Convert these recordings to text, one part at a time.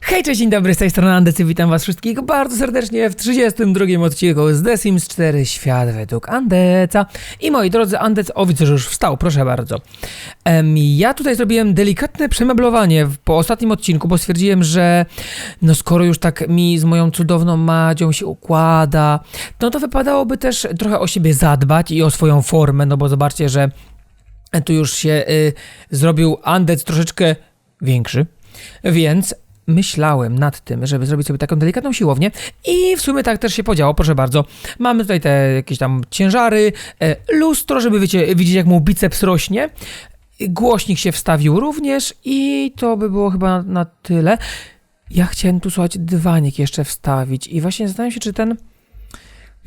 Hej, cześć, dzień dobry, z tej strony Andecy, witam was wszystkich bardzo serdecznie w 32 odcinku z The Sims 4 Świat według Andeca. I moi drodzy, Andec, o widzę, że już wstał, proszę bardzo. Em, ja tutaj zrobiłem delikatne przemeblowanie po ostatnim odcinku, bo stwierdziłem, że no skoro już tak mi z moją cudowną Madzią się układa, no to wypadałoby też trochę o siebie zadbać i o swoją formę, no bo zobaczcie, że tu już się y, zrobił Andec troszeczkę większy, więc myślałem nad tym, żeby zrobić sobie taką delikatną siłownię i w sumie tak też się podziało, proszę bardzo. Mamy tutaj te jakieś tam ciężary, e, lustro, żeby wiecie, widzieć jak mu biceps rośnie. Głośnik się wstawił również i to by było chyba na tyle. Ja chciałem tu, słuchać, dywanik jeszcze wstawić i właśnie zastanawiam się, czy ten...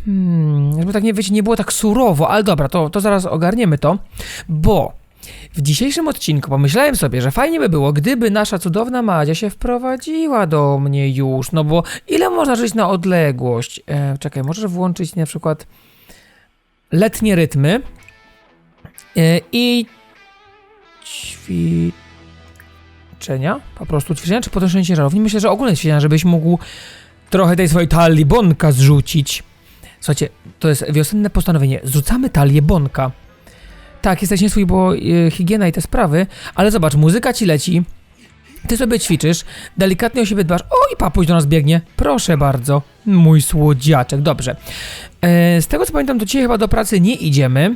Hmm, żeby tak nie, wiecie, nie było tak surowo, ale dobra, to, to zaraz ogarniemy to, bo w dzisiejszym odcinku pomyślałem sobie, że fajnie by było, gdyby nasza cudowna Madzia się wprowadziła do mnie już, no bo ile można żyć na odległość? E, czekaj, możesz włączyć na przykład letnie rytmy e, i ćwiczenia, po prostu ćwiczenia czy podnoszenie ciężarów. Myślę, że ogólne ćwiczenia, żebyś mógł trochę tej swojej talii bonka zrzucić. Słuchajcie, to jest wiosenne postanowienie. Zrzucamy talię bonka. Tak, jesteś nieswój, bo y, higiena i te sprawy, ale zobacz, muzyka ci leci, ty sobie ćwiczysz, delikatnie o siebie dbasz, o i papuś do nas biegnie, proszę bardzo, mój słodziaczek, dobrze. E, z tego co pamiętam, to dzisiaj chyba do pracy nie idziemy.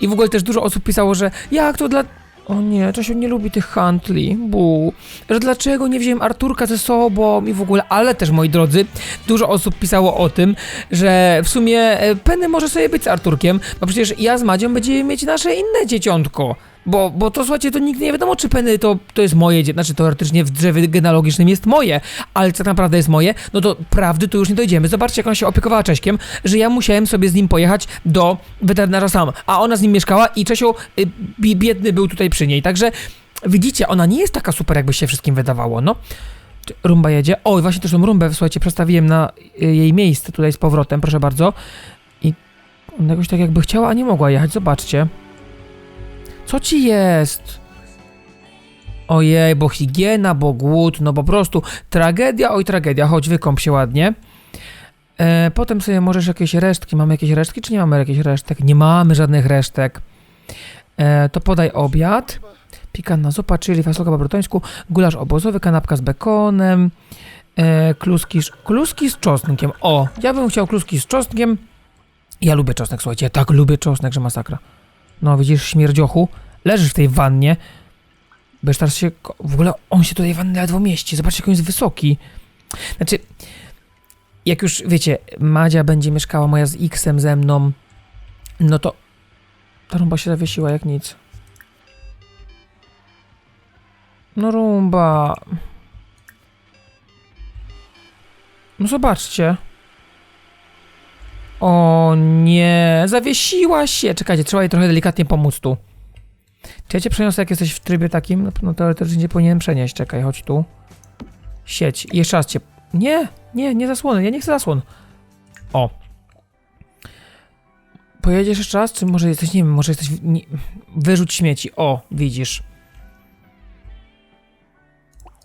I w ogóle też dużo osób pisało, że jak to dla... O nie, Czesiu nie lubi tych handli, bu. Że dlaczego nie wziąłem Arturka ze sobą i w ogóle, ale też moi drodzy, dużo osób pisało o tym, że w sumie e, Penny może sobie być z Arturkiem, bo przecież ja z Madzią będziemy mieć nasze inne dzieciątko. Bo, bo to słuchajcie, to nigdy nie wiadomo, czy Penny to, to jest moje dziecko, znaczy teoretycznie w drzewie genealogicznym jest moje, ale co tak naprawdę jest moje, no to prawdy tu już nie dojdziemy. Zobaczcie, jak ona się opiekowała Cześkiem, że ja musiałem sobie z nim pojechać do weterynarza sam, a ona z nim mieszkała i Czesio y, bi- biedny był tutaj przy niej, także widzicie, ona nie jest taka super, jakby się wszystkim wydawało, no. Rumba jedzie. O, i właśnie też tą rumbę, słuchajcie, przestawiłem na y, jej miejsce tutaj z powrotem, proszę bardzo. I ona jakoś tak jakby chciała, a nie mogła jechać, zobaczcie. Co ci jest? Ojej, bo higiena, bo głód, no po prostu tragedia, oj tragedia, chodź wykąp się ładnie. E, potem sobie możesz jakieś resztki, mamy jakieś resztki, czy nie mamy jakichś resztek? Nie mamy żadnych resztek. E, to podaj obiad. Pikanna zupa, czyli fasolka po brytońsku, gulasz obozowy, kanapka z bekonem, e, kluski, kluski z czosnkiem. O, ja bym chciał kluski z czosnkiem. Ja lubię czosnek, słuchajcie, ja tak lubię czosnek, że masakra. No, widzisz, śmierdziochu, leżysz w tej wannie, teraz się, w ogóle on się tutaj wanny ledwo mieści, zobaczcie, jak on jest wysoki. Znaczy, jak już, wiecie, Madzia będzie mieszkała moja z X-em ze mną, no to ta rumba się zawiesiła jak nic. No rumba. No zobaczcie. O nie, zawiesiła się. Czekajcie, trzeba jej trochę delikatnie pomóc tu. Czy ja cię przeniosę, jak jesteś w trybie takim? No, no teoretycznie powinienem przenieść. Czekaj, chodź tu. Sieć. I jeszcze raz cię... Nie, nie, nie zasłony. Ja nie chcę zasłon. O. Pojedziesz jeszcze raz? Czy może jesteś, nie wiem, może jesteś... Nie, wyrzuć śmieci. O, widzisz.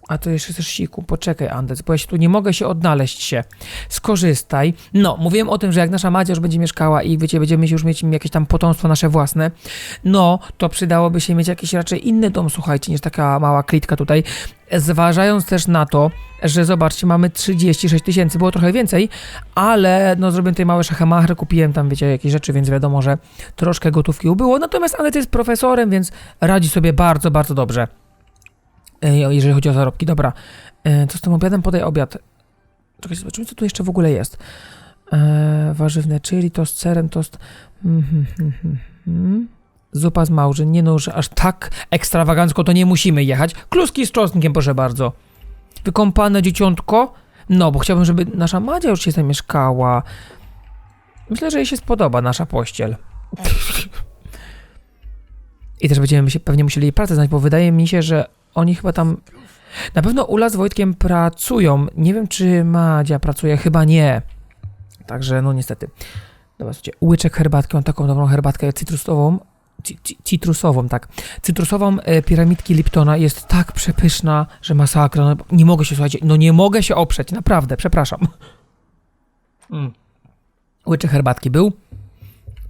A to jeszcze chcesz siku. Poczekaj, Andec, bo ja się tu nie mogę się odnaleźć się. Skorzystaj. No, mówiłem o tym, że jak nasza Madzia już będzie mieszkała i wiecie, będziemy już mieć jakieś tam potomstwo nasze własne, no, to przydałoby się mieć jakiś raczej inny dom, słuchajcie, niż taka mała klitka tutaj. Zważając też na to, że zobaczcie, mamy 36 tysięcy, było trochę więcej, ale no zrobiłem tutaj małe szachemachry, kupiłem tam, wiecie, jakieś rzeczy, więc wiadomo, że troszkę gotówki ubyło. Natomiast Anet jest profesorem, więc radzi sobie bardzo, bardzo dobrze. E, jeżeli chodzi o zarobki. Dobra, e, co z tym obiadem? Podaj obiad. Czekaj, zobaczymy, co tu jeszcze w ogóle jest. E, warzywne chili, tost z serem, tost... Mhm, mhm, mhm. Zupa z małżyn. Nie no, aż tak ekstrawagancko to nie musimy jechać. Kluski z czosnkiem, proszę bardzo. Wykąpane dzieciątko? No, bo chciałbym, żeby nasza Madzia już się zamieszkała. Myślę, że jej się spodoba nasza pościel. I też będziemy się pewnie musieli jej pracę znać, bo wydaje mi się, że oni chyba tam. Na pewno Ula z Wojtkiem pracują. Nie wiem, czy Madzia pracuje, chyba nie. Także, no niestety. Dobra, słuchajcie, łyczek herbatki, mam taką dobrą herbatkę cytrusową. ci- ci- Citrusową, tak. Cytrusową e, piramidki Liptona jest tak przepyszna, że masakra. No, nie mogę się, słuchajcie, no nie mogę się oprzeć, naprawdę, przepraszam. Mm. Łyczek herbatki był.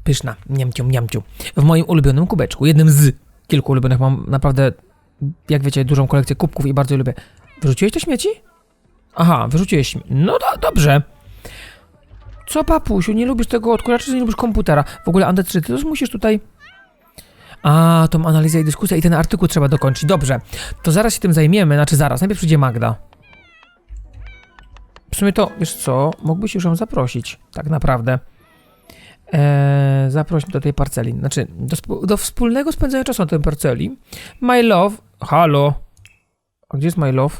Pyszna, niamciu, niamciu. W moim ulubionym kubeczku, jednym z kilku ulubionych, mam naprawdę, jak wiecie, dużą kolekcję kubków i bardzo lubię. Wyrzuciłeś te śmieci? Aha, wyrzuciłeś śmieci. No do, dobrze. Co, papusiu, nie lubisz tego odkurzacza, nie lubisz komputera? W ogóle, czy ty też musisz tutaj... A, tą analizę i dyskusję i ten artykuł trzeba dokończyć. Dobrze, to zaraz się tym zajmiemy, znaczy zaraz, najpierw przyjdzie Magda. W sumie to, wiesz co, mógłbyś już ją zaprosić, tak naprawdę. Eee, do tej parceli, znaczy do, do wspólnego spędzania czasu na tej parceli. My love, halo. A gdzie jest my love?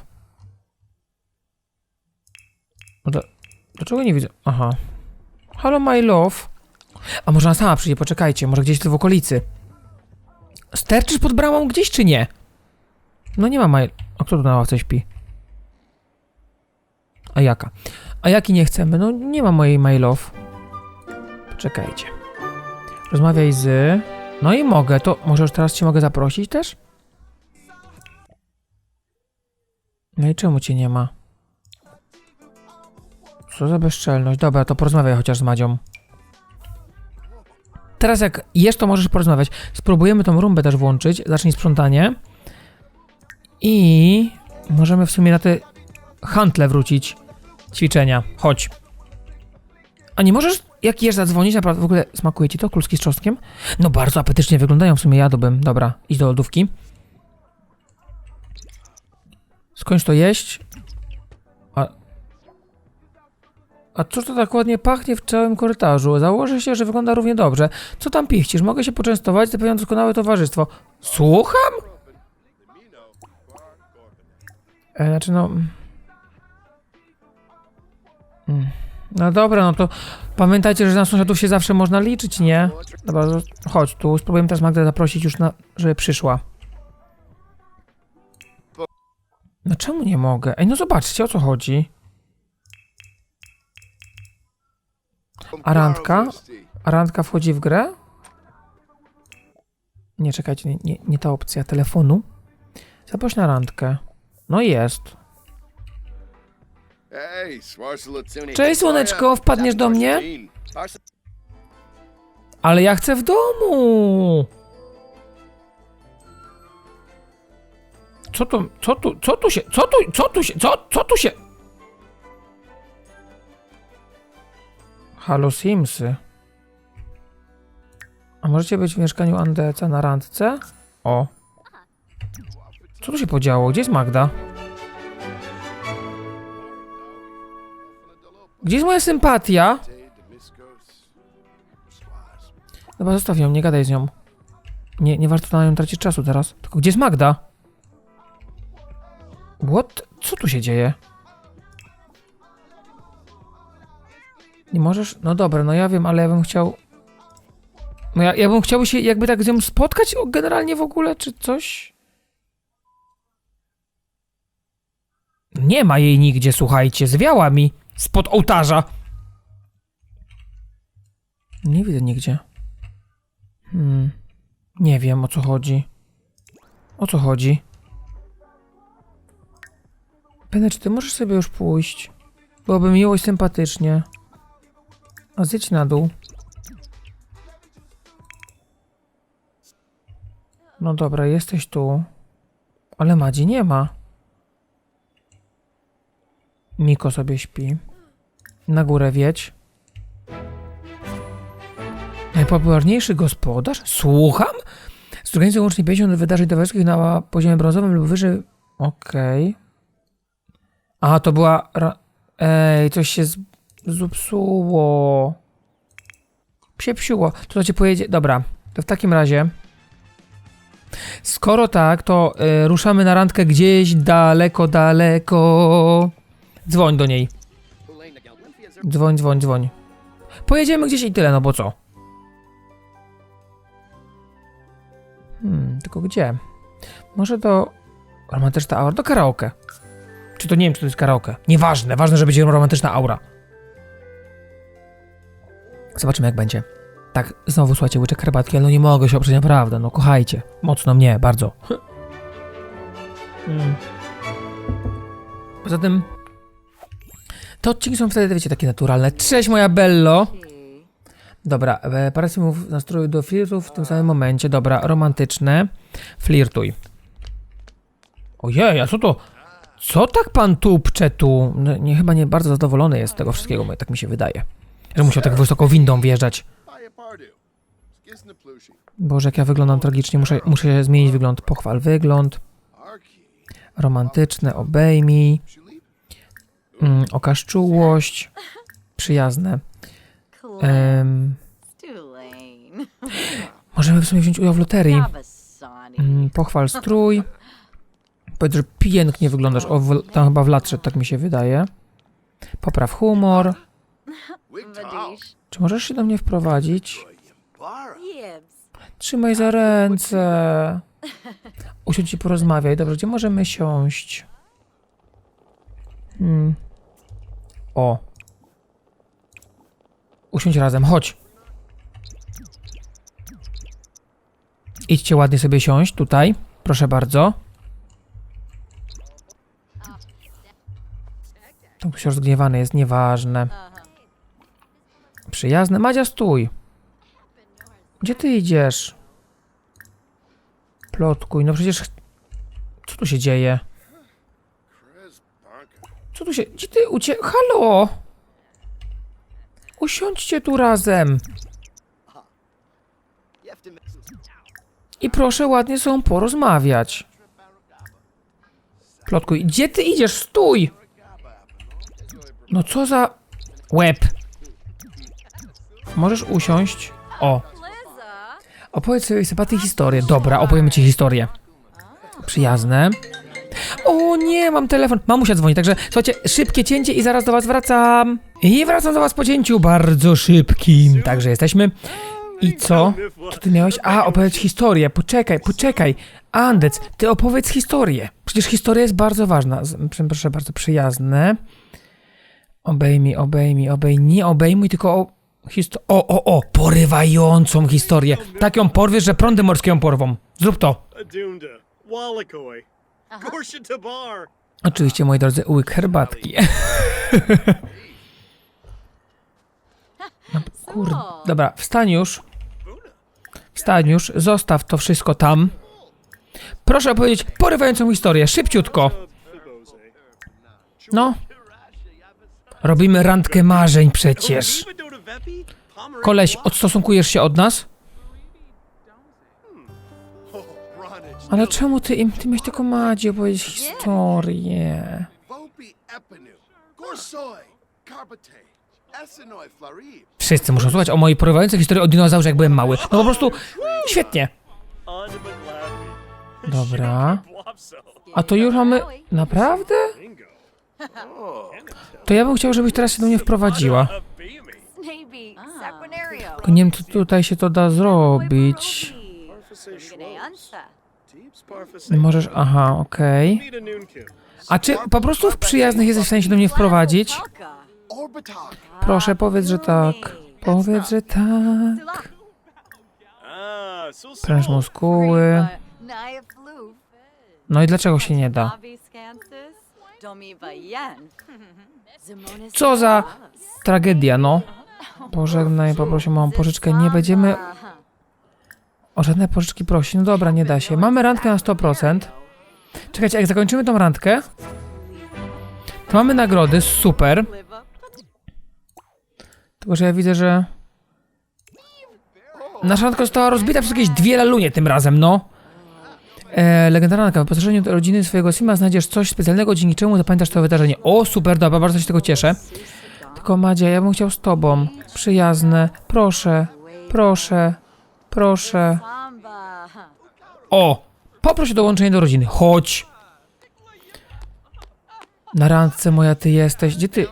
No dlaczego nie widzę? Aha. Halo my love. A może ona sama przyjdzie, poczekajcie, może gdzieś tu w okolicy. Sterczysz pod bramą gdzieś czy nie? No nie ma my... A kto tu na ławce śpi? A jaka? A jaki nie chcemy? No nie ma mojej my love. Czekajcie. Rozmawiaj z... No i mogę, to może już teraz cię mogę zaprosić też? No i czemu cię nie ma? Co za bezczelność. Dobra, to porozmawiaj chociaż z Madzią. Teraz jak jesz, to możesz porozmawiać. Spróbujemy tą rumbę też włączyć. Zacznij sprzątanie. I możemy w sumie na te hantle wrócić. Ćwiczenia. Chodź. A nie możesz, jak jesz, zadzwonić? Naprawdę, w ogóle smakuje ci to? Kulski z czosnkiem? No bardzo apetycznie wyglądają, w sumie jadłbym. Dobra, idź do lodówki. Skończ to jeść. A... A cóż to tak ładnie pachnie w całym korytarzu? Założę się, że wygląda równie dobrze. Co tam pichcisz? Mogę się poczęstować? Zapewniam doskonałe towarzystwo. Słucham? E, znaczy no... Mm. No dobra, no to pamiętajcie, że na sąsiadów się zawsze można liczyć, nie? Dobra, chodź tu, spróbujemy teraz Magdę zaprosić już na, żeby przyszła. No czemu nie mogę? Ej, no zobaczcie, o co chodzi. A randka? A randka wchodzi w grę? Nie, czekajcie, nie, nie, nie ta opcja telefonu. Zaproś na randkę. No jest. Cześć słoneczko, wpadniesz do mnie? Ale ja chcę w domu! Co tu, co tu, co tu się, co tu, co tu się, co, co tu się... Halo Simsy. A możecie być w mieszkaniu Andeca na randce? O. Co tu się podziało? Gdzie jest Magda? Gdzie jest moja sympatia? Dobra, zostaw ją, nie gadaj z nią. Nie, nie warto na nią tracić czasu teraz. Tylko gdzie jest Magda? What? Co tu się dzieje? Nie możesz? No dobra, no ja wiem, ale ja bym chciał... No ja, ja bym chciał się jakby tak z nią spotkać generalnie w ogóle, czy coś? Nie ma jej nigdzie, słuchajcie, zwiała mi spod ołtarza. Nie widzę nigdzie. Hmm. Nie wiem o co chodzi. O co chodzi? Pene, czy ty możesz sobie już pójść? Byłoby miło i sympatycznie. A zjedź na dół. No dobra, jesteś tu. Ale Madzi nie ma. Miko sobie śpi. Na górę wiedź. Najpopularniejszy gospodarz? Słucham? Zorganizują łącznie 50 wydarzeń towarzyskich na poziomie brązowym lub wyżej. Okej. A, to była... Ej, coś się z... zepsuło. Psiepsiło. To co cię pojedzie... Dobra, to w takim razie... Skoro tak, to y, ruszamy na randkę gdzieś daleko, daleko. Dzwoń do niej. Dzwoń, dzwoń, dzwoń. Pojedziemy gdzieś i tyle, no bo co? Hmm, tylko gdzie? Może do... Romantyczna aura? Do karaoke. Czy to nie wiem, czy to jest karaoke. Nieważne, ważne, że będzie romantyczna aura. Zobaczymy, jak będzie. Tak, znowu słuchajcie, łyczek herbatki, ale no nie mogę się oprzeć, naprawdę, no kochajcie. Mocno mnie, bardzo. Mm. Poza tym, te odcinki są wtedy, wiecie, takie naturalne. Cześć moja Bello! Dobra, e, parę słów nastroju do flirtów w tym samym momencie. Dobra, romantyczne. Flirtuj. Ojej, a co to? Co tak pan tupcze tu? No, nie, chyba nie bardzo zadowolony jest z tego wszystkiego, tak mi się wydaje. Że musiał tak wysoko windą wjeżdżać. Boże, jak ja wyglądam tragicznie, muszę, muszę zmienić wygląd. Pochwal wygląd. Romantyczne, obejmij. Mm, okaż czułość. Przyjazne. Tulane. możemy w sumie wziąć udział w loterii. Mm, pochwal strój. Powiedz, że pięknie wyglądasz. O, w, tam chyba w lat szedł, tak mi się wydaje. Popraw humor. Czy możesz się do mnie wprowadzić? Trzymaj za ręce. Usiądź i porozmawiaj. Dobrze, gdzie możemy siąść? Hmm. O. Usiądź razem, chodź. Idźcie ładnie sobie siąść tutaj. Proszę bardzo. Tam ktoś rozgniewany jest, nieważne. Przyjazne. Madzia, stój. Gdzie ty idziesz? Plotkuj, no przecież... Co tu się dzieje? Co tu się... Gdzie ty ucie... Halo! Usiądźcie tu razem. I proszę ładnie ze porozmawiać. Plotkuj, gdzie ty idziesz? Stój! No co za... Łeb. Możesz usiąść. O. Opowiedz sobie sympatii historię. Dobra, opowiemy ci historię. Przyjazne. O nie, mam telefon. Mamusia dzwoni, także słuchajcie, szybkie cięcie i zaraz do was wracam. I wracam do was po cięciu, bardzo szybkim. Także jesteśmy. I co? Co ty miałeś? A, opowiedz historię. Poczekaj, poczekaj. Andec, ty opowiedz historię. Przecież historia jest bardzo ważna. Proszę bardzo, przyjazne. Obejmij, obejmij, obejmij. Nie obejmuj, tylko o, histo- o, o, o, porywającą historię. Tak ją porwiesz, że prądy morskie ją porwą. Zrób to. Adunda, Wallakoi, Gorsha Tabar. Oczywiście, moi drodzy, łyk herbatki. No, kurde. Dobra, wstań już. Wstań już, zostaw to wszystko tam. Proszę opowiedzieć porywającą historię, szybciutko. No. Robimy randkę marzeń przecież. Koleś, odstosunkujesz się od nas? Ale czemu ty im, ty miałeś tylko Madzie opowiedzieć historię? Wszyscy muszą słuchać o mojej porywającej historii o dinozaurze, jak byłem mały. No po prostu świetnie. Dobra. A to już mamy... Naprawdę? To ja bym chciał, żebyś teraz się do mnie wprowadziła. Tylko nie wiem, czy tutaj się to da zrobić. Możesz... Aha, okej. A czy po prostu w przyjaznych jesteś w stanie się do mnie wprowadzić? Proszę, powiedz, że tak. Powiedz, że tak. Pręż muskuły. No i dlaczego się nie da? Co za tragedia, no. Pożegnaj, poproszę małą pożyczkę. Nie będziemy o żadne pożyczki prosić. No dobra, nie da się. Mamy randkę na 100%. Czekajcie, jak zakończymy tą randkę, to mamy nagrody, super. Tylko, że ja widzę, że... Nasza randka została rozbita przez jakieś dwie lalunie tym razem, no. E, legendarna randka. W wyposażeniu rodziny swojego Sima znajdziesz coś specjalnego, dzięki czemu zapamiętasz to wydarzenie. O, super, dobra, bardzo się tego cieszę. Tylko Madzia, ja bym chciał z tobą. Przyjazne. Proszę, proszę, proszę. O! Poproś o dołączenie do rodziny. Chodź! Na randce moja ty jesteś. Gdzie ty?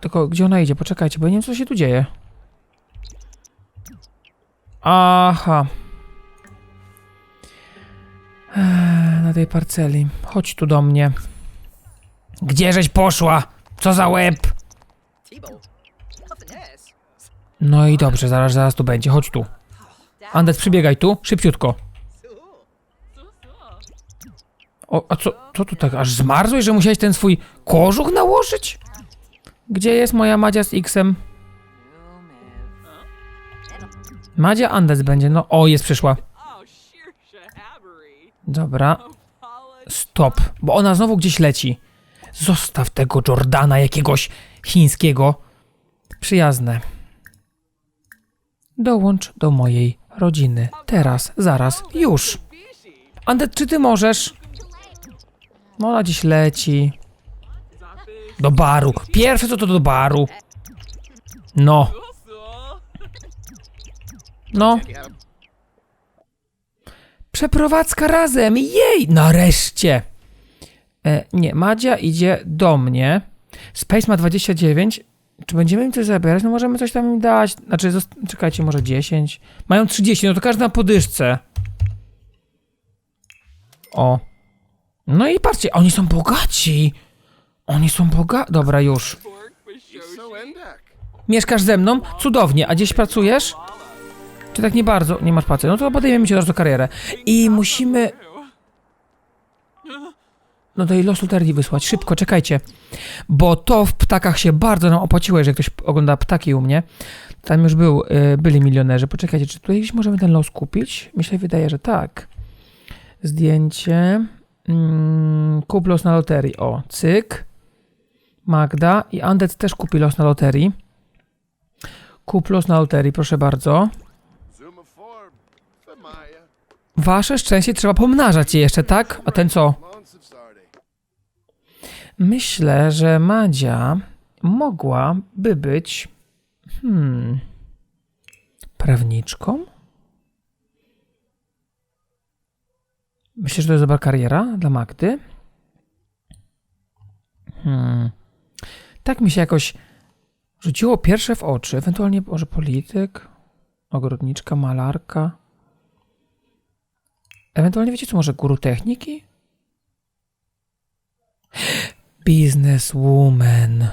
Tylko gdzie ona idzie? Poczekajcie, bo ja nie wiem co się tu dzieje. Aha. Eee, Na tej parceli. Chodź tu do mnie. Gdzieżeś poszła? Co za łeb? No i dobrze, zaraz, zaraz tu będzie, chodź tu. Andet, przybiegaj tu, szybciutko. O, a co, co tu tak, aż zmarzłeś, że musiałeś ten swój kożuch nałożyć? Gdzie jest moja Madzia z X-em? Madzia Andes będzie, no, o, jest przyszła. Dobra, stop, bo ona znowu gdzieś leci. Zostaw tego Jordana jakiegoś chińskiego. Przyjazne. Dołącz do mojej rodziny. Teraz, zaraz, już. Andet, czy ty możesz? No, ona dziś leci. Do baru. Pierwsze co to do baru. No. No. Przeprowadzka razem. Jej! Nareszcie. E, nie, Madzia idzie do mnie. Space ma 29. Czy będziemy im coś zabierać? No możemy coś tam im dać. Znaczy, czekajcie, może 10. Mają 30, no to każdy na podyszce. O. No i patrzcie, oni są bogaci. Oni są bogaci. Dobra, już. Mieszkasz ze mną? Cudownie. A gdzieś pracujesz? Czy tak nie bardzo? Nie masz pracy. No to podejmiemy cię teraz do karierę. I musimy... No do los loterii wysłać. Szybko, czekajcie. Bo to w ptakach się bardzo nam opłaciło, jeżeli ktoś ogląda ptaki u mnie. Tam już był, y, byli milionerzy. Poczekajcie, czy tutaj gdzieś możemy ten los kupić? Się wydaje, że tak. Zdjęcie. Mm, kup los na loterii. O, cyk. Magda i Andet też kupi los na loterii. Kup los na loterii, proszę bardzo. Wasze szczęście trzeba pomnażać je jeszcze, tak? A ten co? Myślę, że Madzia mogłaby być hmm, prawniczką? Myślę, że to jest dobra kariera dla Magdy. Hmm. Tak mi się jakoś rzuciło pierwsze w oczy. Ewentualnie może polityk, ogrodniczka, malarka. Ewentualnie wiecie co, może guru techniki? Businesswoman.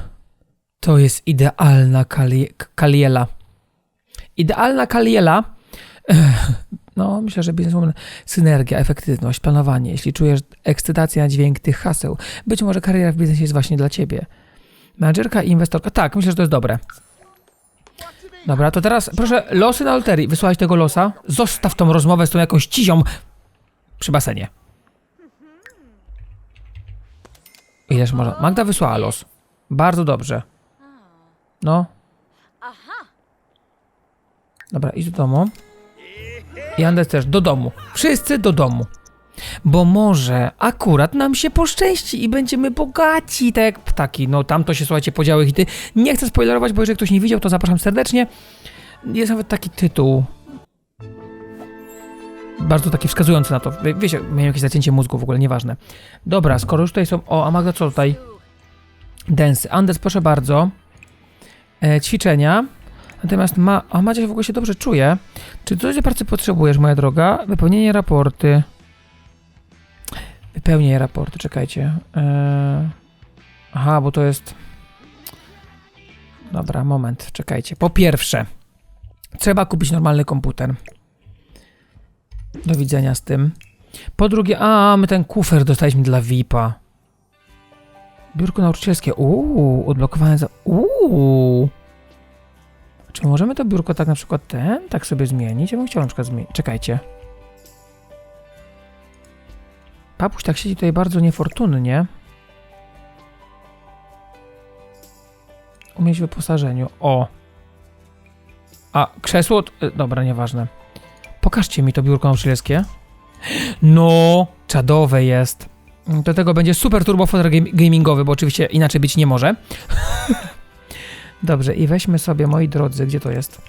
To jest idealna kali kaliela. Idealna kaliela. No, myślę, że bizneswoman. Synergia, efektywność, planowanie. Jeśli czujesz ekscytację na dźwięk tych haseł, być może kariera w biznesie jest właśnie dla ciebie. Menadżerka i inwestorka. Tak, myślę, że to jest dobre. Dobra, to teraz proszę losy na loterii. Wysłałeś tego losa. Zostaw tą rozmowę z tą jakąś cizią przy basenie. Ileż można? Magda wysłała los. Bardzo dobrze. No. Dobra, idź do domu. I Andes też do domu. Wszyscy do domu. Bo może akurat nam się poszczęści i będziemy bogaci, tak jak ptaki. No tam to się, słuchajcie, podziały hity. Nie chcę spoilerować, bo jeżeli ktoś nie widział, to zapraszam serdecznie. Jest nawet taki tytuł. Bardzo taki wskazujący na to. Wie- Wiecie, miałem jakieś zacięcie mózgu, w ogóle nieważne. Dobra, skoro już tutaj są... O, a Magda co tutaj? Dance. Andes, proszę bardzo. E, ćwiczenia. Natomiast ma... A Madzia w ogóle się dobrze czuje. Czy coś do pracy potrzebujesz, moja droga? Wypełnienie raporty. Wypełnienie raportu, czekajcie. E... Aha, bo to jest... Dobra, moment, czekajcie. Po pierwsze, trzeba kupić normalny komputer. Do widzenia z tym. Po drugie, a my ten kufer dostaliśmy dla VIP-a. Biurko nauczycielskie. Uuu, odblokowane za. Uuu. Czy możemy to biurko tak na przykład ten, tak sobie zmienić? Ja bym chciał na przykład zmienić. Czekajcie. Papuś tak siedzi tutaj bardzo niefortunnie. Umieć w wyposażeniu. O. A krzesło. y, Dobra, nieważne. Pokażcie mi to biurko nauczycielskie. No, czadowe jest. Do tego będzie super turbo fotel gam- gamingowy, bo oczywiście inaczej być nie może. Dobrze, i weźmy sobie, moi drodzy, gdzie to jest?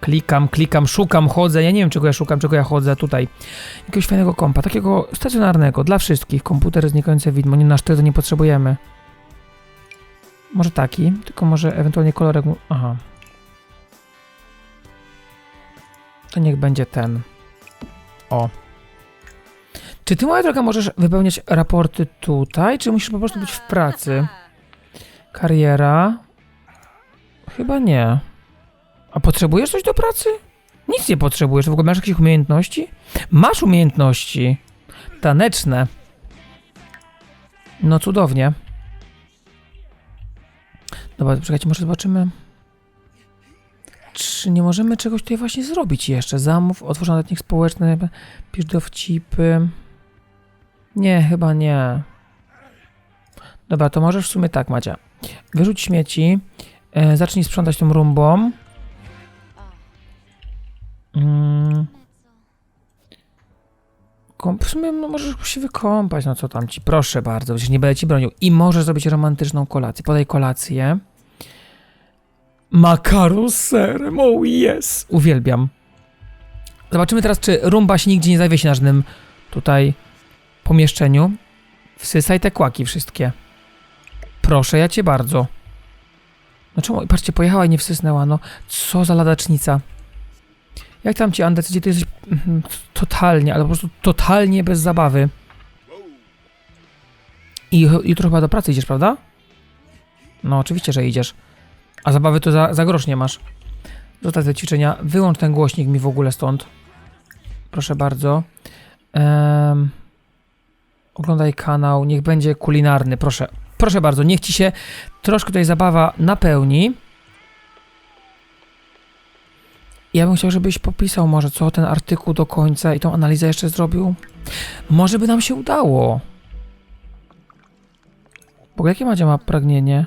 Klikam, klikam, szukam, chodzę. Ja nie wiem, czego ja szukam, czego ja chodzę tutaj. Jakiegoś fajnego kompa, takiego stacjonarnego, dla wszystkich. Komputer znikające widmo, nie nasz to nie potrzebujemy. Może taki, tylko może ewentualnie kolorek. Aha. To niech będzie ten. O. Czy ty, moja droga, możesz wypełniać raporty tutaj, czy musisz po prostu być w pracy? Kariera? Chyba nie. A potrzebujesz coś do pracy? Nic nie potrzebujesz. W ogóle masz jakieś umiejętności? Masz umiejętności. Taneczne. No cudownie. Dobra, czekajcie, może zobaczymy. Czy nie możemy czegoś tutaj właśnie zrobić jeszcze? Zamów, otworzony letnik społeczny, pisz dowcipy. Nie, chyba nie. Dobra, to możesz w sumie tak, Madzia. Wyrzuć śmieci, e, zacznij sprzątać tą rumbą. Mm. W sumie no, możesz się wykąpać, no co tam ci, proszę bardzo, przecież nie będę ci bronił. I możesz zrobić romantyczną kolację. Podaj kolację. Makaron z serem, oh yes! Uwielbiam. Zobaczymy teraz, czy rumba się nigdzie nie zawiesi na żadnym tutaj pomieszczeniu. Wsysaj te kłaki wszystkie. Proszę, ja cię bardzo. No czemu? Patrzcie, pojechała i nie wsysnęła, no. Co za ladacznica. Jak tam ci, Andes, gdzie ty jesteś mhm, totalnie, ale po prostu totalnie bez zabawy. I jutro chyba do pracy idziesz, prawda? No, oczywiście, że idziesz. A zabawy to za, za grosz nie masz. Zostaw te ćwiczenia. Wyłącz ten głośnik mi w ogóle stąd. Proszę bardzo. Oglądaj kanał. Niech będzie kulinarny. Proszę. Proszę bardzo. Niech ci się troszkę tutaj zabawa napełni. Ja bym chciał, żebyś popisał może co ten artykuł do końca i tą analizę jeszcze zrobił. Może by nam się udało. Ogóle jakie Madzia ma pragnienie?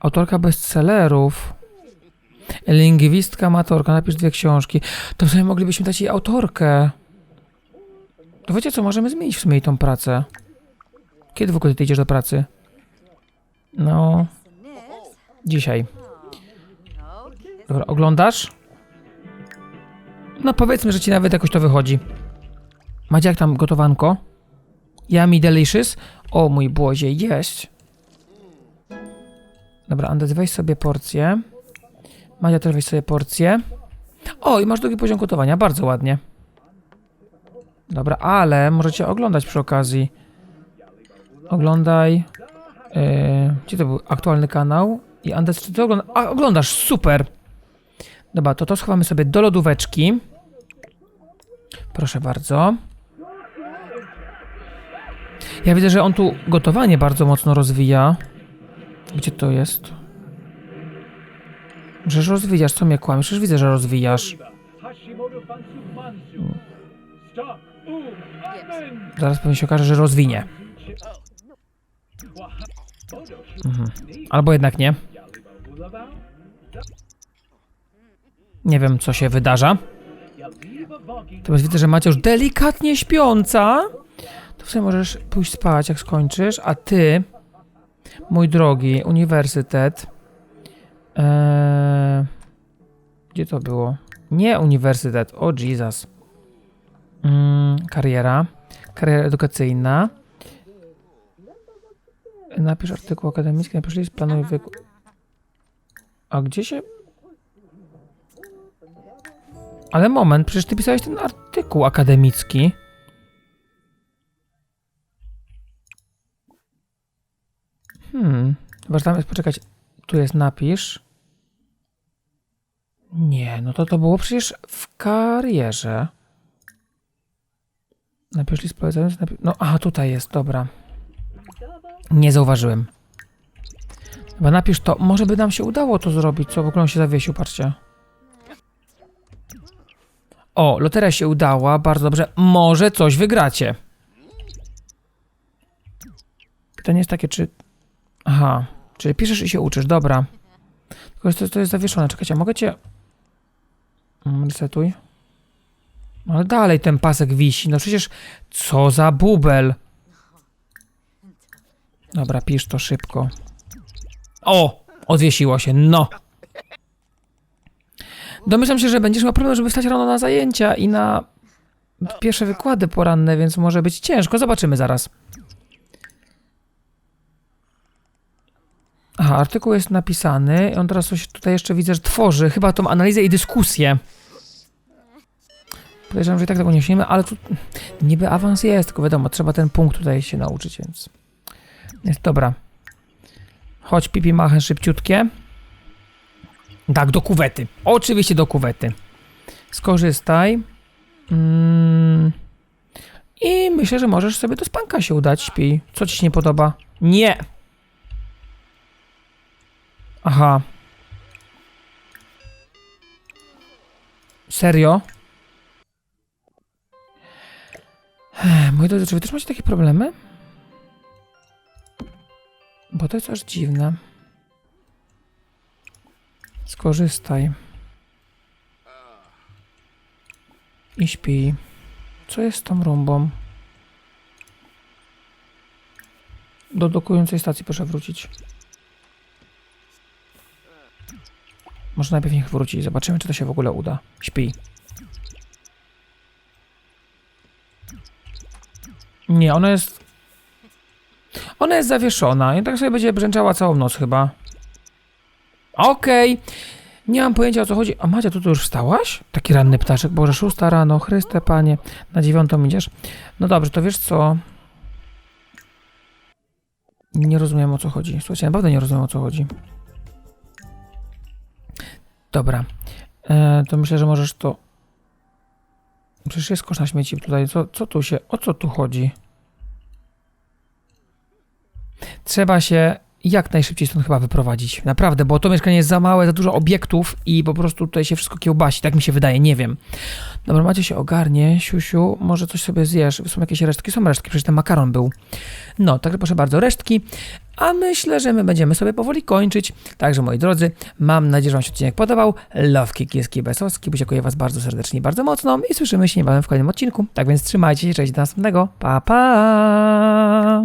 Autorka bestsellerów. Lingwistka amatorka, napisz dwie książki. To w sumie moglibyśmy dać jej autorkę. To wiecie co, możemy zmienić w sumie jej tą pracę. Kiedy w ogóle ty idziesz do pracy? No, dzisiaj. Dobra, oglądasz? No powiedzmy, że ci nawet jakoś to wychodzi. Macie jak tam gotowanko? Yummy delicious? O mój błozie, jeść. Dobra, Andes, weź sobie porcję. Madzia też weź sobie porcję. O, i masz drugi poziom gotowania, bardzo ładnie. Dobra, ale możecie oglądać przy okazji. Oglądaj. Yy, gdzie to był? Aktualny kanał. I Andes, czy ty oglądasz? A, oglądasz, super! Dobra, to to schowamy sobie do lodóweczki. Proszę bardzo. Ja widzę, że on tu gotowanie bardzo mocno rozwija. Gdzie to jest? Przecież rozwijasz, co mnie kłamiesz? Przecież widzę, że rozwijasz. Zaraz pewnie się okaże, że rozwinie. Mhm. Albo jednak nie. Nie wiem, co się wydarza. Teraz widzę, że macie już delikatnie śpiąca. To w sumie możesz pójść spać, jak skończysz. A ty, mój drogi, uniwersytet. Eee, gdzie to było? Nie uniwersytet. O Jesus. Mm, kariera. Kariera edukacyjna. Napisz artykuł akademicki, napisz list, planuj wyku... A gdzie się... Ale moment, przecież ty pisałeś ten artykuł akademicki. Hmm, chyba, tam jest, poczekać, tu jest napisz. Nie, no to to było przecież w karierze. Napisz list polecający, napi- no aha, tutaj jest, dobra. Nie zauważyłem. Chyba napisz to, może by nam się udało to zrobić, co w ogóle on się zawiesił, patrzcie. O, loteria się udała, bardzo dobrze. Może coś wygracie. Pytanie jest takie, czy... Aha, czyli piszesz i się uczysz, dobra. Tylko to, to jest zawieszone, czekajcie, mogę cię... Mm, Resetuj. Ale dalej ten pasek wisi, no przecież... Co za bubel! Dobra, pisz to szybko. O! Odwiesiło się, no! Domyślam się, że będziesz miał problem, żeby wstać rano na zajęcia i na pierwsze wykłady poranne, więc może być ciężko. Zobaczymy zaraz. Aha, artykuł jest napisany. On teraz coś tutaj jeszcze widzę, że tworzy. Chyba tą analizę i dyskusję. Podejrzewam, że i tak tego nie osiągniemy, ale tu niby awans jest, tylko wiadomo, trzeba ten punkt tutaj się nauczyć, więc... Jest dobra. Chodź, pipi machen szybciutkie. Tak, do kuwety. Oczywiście do kuwety. Skorzystaj. Mm. I myślę, że możesz sobie do spanka się udać. Śpi. Co ci się nie podoba? Nie! Aha. Serio? Moi drodzy, czy wy też macie takie problemy? Bo to jest aż dziwne. Skorzystaj. I śpi. Co jest z tą rumbą? Do dokującej stacji proszę wrócić. Może najpierw niech wróci. Zobaczymy, czy to się w ogóle uda. Śpi. Nie, ona jest... Ona jest zawieszona i tak sobie będzie brzęczała całą noc chyba. Okej. Nie mam pojęcia o co chodzi. A Madzia, tu, tu już wstałaś? Taki ranny ptaszek. Boże, szósta rano. Chryste, panie. Na dziewiątą idziesz? No dobrze, to wiesz co? Nie rozumiem o co chodzi. Słuchajcie, naprawdę nie rozumiem o co chodzi. Dobra. E, to myślę, że możesz to... Przecież jest kosz na śmieci tutaj. Co, co tu się... O co tu chodzi? Trzeba się jak najszybciej stąd chyba wyprowadzić. Naprawdę, bo to mieszkanie jest za małe, za dużo obiektów i po prostu tutaj się wszystko kiełbasi. Tak mi się wydaje, nie wiem. Dobra, macie się ogarnie, siusiu, może coś sobie zjesz. Są jakieś resztki? Są resztki, przecież ten makaron był. No, także proszę bardzo, resztki. A myślę, że my będziemy sobie powoli kończyć. Także moi drodzy, mam nadzieję, że Wam się odcinek podobał. Love Kiekiewski Besowski. Dziękuję Was bardzo serdecznie bardzo mocno i słyszymy się niebawem w kolejnym odcinku. Tak więc trzymajcie się, cześć do następnego. Pa, pa!